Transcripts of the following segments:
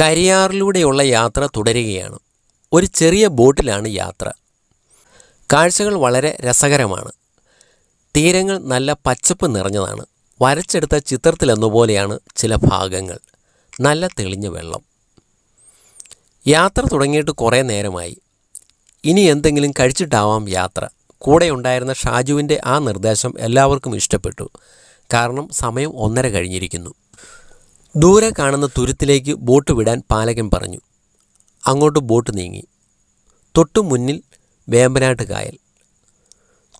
കരിയാറിലൂടെയുള്ള യാത്ര തുടരുകയാണ്. ഒരു ചെറിയ ബോട്ടിലാണ് യാത്ര. കാഴ്ചകൾ വളരെ രസകരമാണ്. തീരങ്ങൾ നല്ല പച്ചപ്പ് നിറഞ്ഞതാണ്. വരച്ചെടുത്ത ചിത്രത്തിലെന്നപോലെയാണ് ചില ഭാഗങ്ങൾ. നല്ല തെളിഞ്ഞ വെള്ളം. യാത്ര തുടങ്ങിയിട്ട് കുറേ നേരമായി. ഇനി എന്തെങ്കിലും കഴിച്ചിട്ടാവാം യാത്ര. കൂടെ ഉണ്ടായിരുന്ന ഷാജുവിന്റെ ആ നിർദ്ദേശം എല്ലാവർക്കും ഇഷ്ടപ്പെട്ടു. കാരണം സമയം ഒന്നര കഴിഞ്ഞിരിക്കുന്നു. ദൂരെ കാണുന്ന തുരുത്തിലേക്ക് ബോട്ട് വിടാൻ പാലകൻ പറഞ്ഞു. അങ്ങോട്ട് ബോട്ട് നീങ്ങി. തൊട്ടു മുന്നിൽ വേമ്പനാട്ട് കായൽ.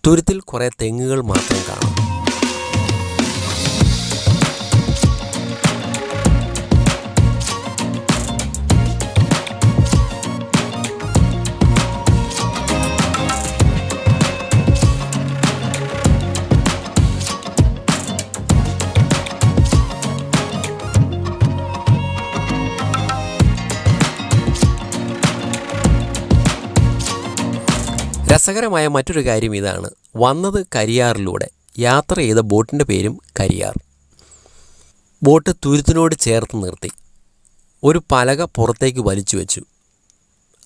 തുരുത്തിൽ കുറേ തെങ്ങുകൾ മാത്രം കാണാം. രസകരമായ മറ്റൊരു കാര്യം ഇതാണ്. വന്നത് കരിയാറിലൂടെ. യാത്ര ചെയ്ത ബോട്ടിന്റെ പേരും കരിയാർ. ബോട്ട് തുരുത്തിനോട് ചേർത്ത് നിർത്തി. ഒരു പലക പുറത്തേക്ക് വലിച്ചു വെച്ചു.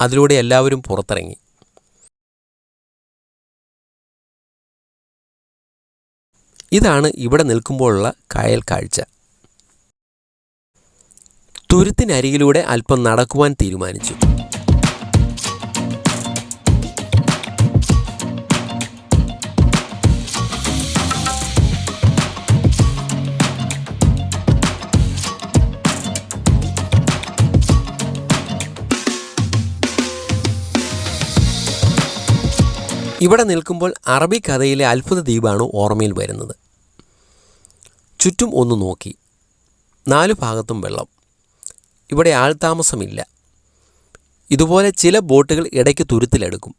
അതിലൂടെ എല്ലാവരും പുറത്തിറങ്ങി. ഇതാണ് ഇവിടെ നിൽക്കുമ്പോഴുള്ള കായൽ കാഴ്ച. തുരുത്തിനരികിലൂടെ അല്പം നടക്കുവാൻ തീരുമാനിച്ചു. ഇവിടെ നിൽക്കുമ്പോൾ അറബി കഥയിലെ അത്ഭുത ദ്വീപാണ് ഓർമ്മയിൽ വരുന്നത്. ചുറ്റും ഒന്ന് നോക്കി. നാലു ഭാഗത്തും വെള്ളം. ഇവിടെ ആൾതാമസമില്ല. ഇതുപോലെ ചില ബോട്ടുകൾ ഇടയ്ക്ക് തുരുത്തിലെടുക്കും.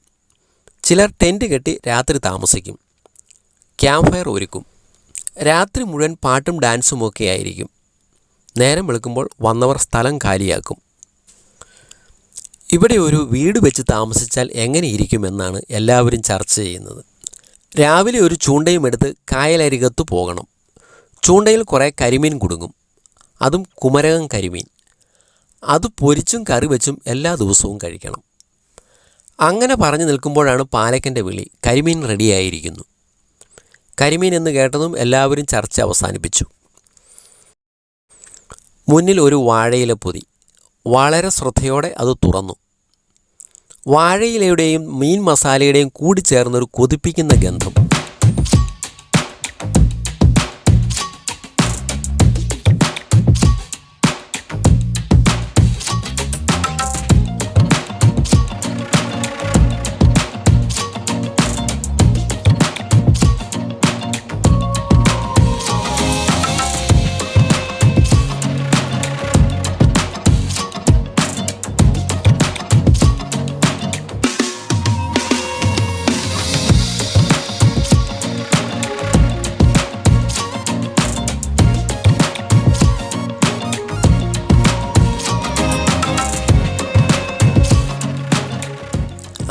ചിലർ ടെന്റ് കെട്ടി രാത്രി താമസിക്കും. ക്യാമ്പ് ഫയർ ഒരുക്കും. രാത്രി മുഴുവൻ പാട്ടും ഡാൻസും ഒക്കെ ആയിരിക്കും. നേരം വെളുക്കുമ്പോൾ വന്നവർ സ്ഥലം കാലിയാക്കും ഇവിടെ ഒരു വീട് വെച്ച് താമസിച്ചാൽ എങ്ങനെ ഇരിക്കുമെന്നാണ് എല്ലാവരും ചർച്ച ചെയ്യുന്നത്. രാവിലെ ഒരു ചൂണ്ടയും എടുത്ത് കായലരികത്ത് പോകണം. ചൂണ്ടയിൽ കുറേ കരിമീൻ കുടുങ്ങും. അതും കുമരകം കരിമീൻ. അത് പൊരിച്ചും കറി വെച്ചും എല്ലാ ദിവസവും കഴിക്കണം. അങ്ങനെ പറഞ്ഞു നിൽക്കുമ്പോഴാണ് പാലക്കന്റെ വിളി കരിമീൻ റെഡിയായിരിക്കുന്നു. കരിമീൻ എന്ന് കേട്ടതും എല്ലാവരും ചർച്ച അവസാനിപ്പിച്ചു. മുന്നിൽ ഒരു വാഴയില പൊതി. വളരെ ശ്രദ്ധയോടെ അത് തുറന്നു. വാഴയിലയുടെയും മീൻ മസാലയുടെയും കൂടി ചേർന്നൊരു കൊതിപ്പിക്കുന്ന ഗന്ധം.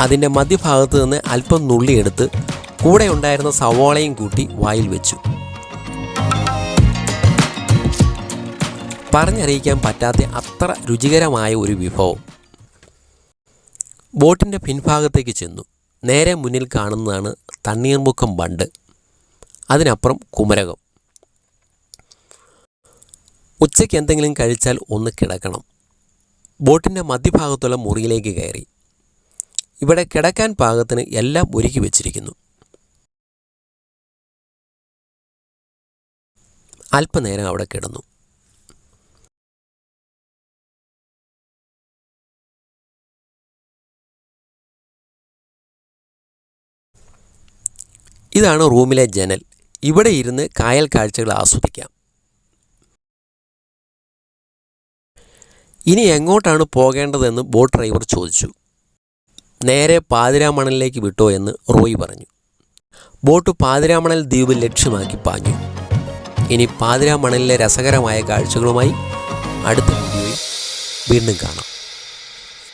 അതിന്റെ മധ്യഭാഗത്ത് നിന്ന് അല്പം നുള്ളിയെടുത്ത് കൂടെ ഉണ്ടായിരുന്ന സവോളയും കൂട്ടി വായിൽ വെച്ചു. പറഞ്ഞറിയിക്കാൻ പറ്റാത്ത അത്ര രുചികരമായ ഒരു വിഭവം. ബോട്ടിന്റെ പിൻഭാഗത്തേക്ക് ചെന്നു. നേരെ മുന്നിൽ കാണുന്നതാണ് തണ്ണീർമുക്കം ബണ്ട്. അതിനപ്പുറം കുമരകം. ഉച്ചയ്ക്ക് എന്തെങ്കിലും കഴിച്ചാൽ ഒന്ന് കിടക്കണം. ബോട്ടിന്റെ മധ്യഭാഗത്തുള്ള മുറിയിലേക്ക് കയറി. ഇവിടെ കിടക്കാൻ പാകത്തിന് എല്ലാം ഒരുക്കി വച്ചിരിക്കുന്നു. അല്പനേരം അവിടെ കിടന്നു. ഇതാണ് റൂമിലെ ജനൽ. ഇവിടെ ഇരുന്ന് കായൽ കാഴ്ചകൾ ആസ്വദിക്കാം. ഇനി എങ്ങോട്ടാണ് പോകേണ്ടതെന്ന് ബോട്ട് ഡ്രൈവർ ചോദിച്ചു. നേരെ പാതിരാമണലിലേക്ക് വിട്ടോ എന്ന് റോയി പറഞ്ഞു. ബോട്ട് പാതിരാമണൽ ദ്വീപ് ലക്ഷ്യമാക്കി പാഞ്ഞു. ഇനി പാതിരാമണലിലെ രസകരമായ കാഴ്ചകളുമായി അടുത്ത വീഡിയോയിൽ വീണ്ടും കാണാം.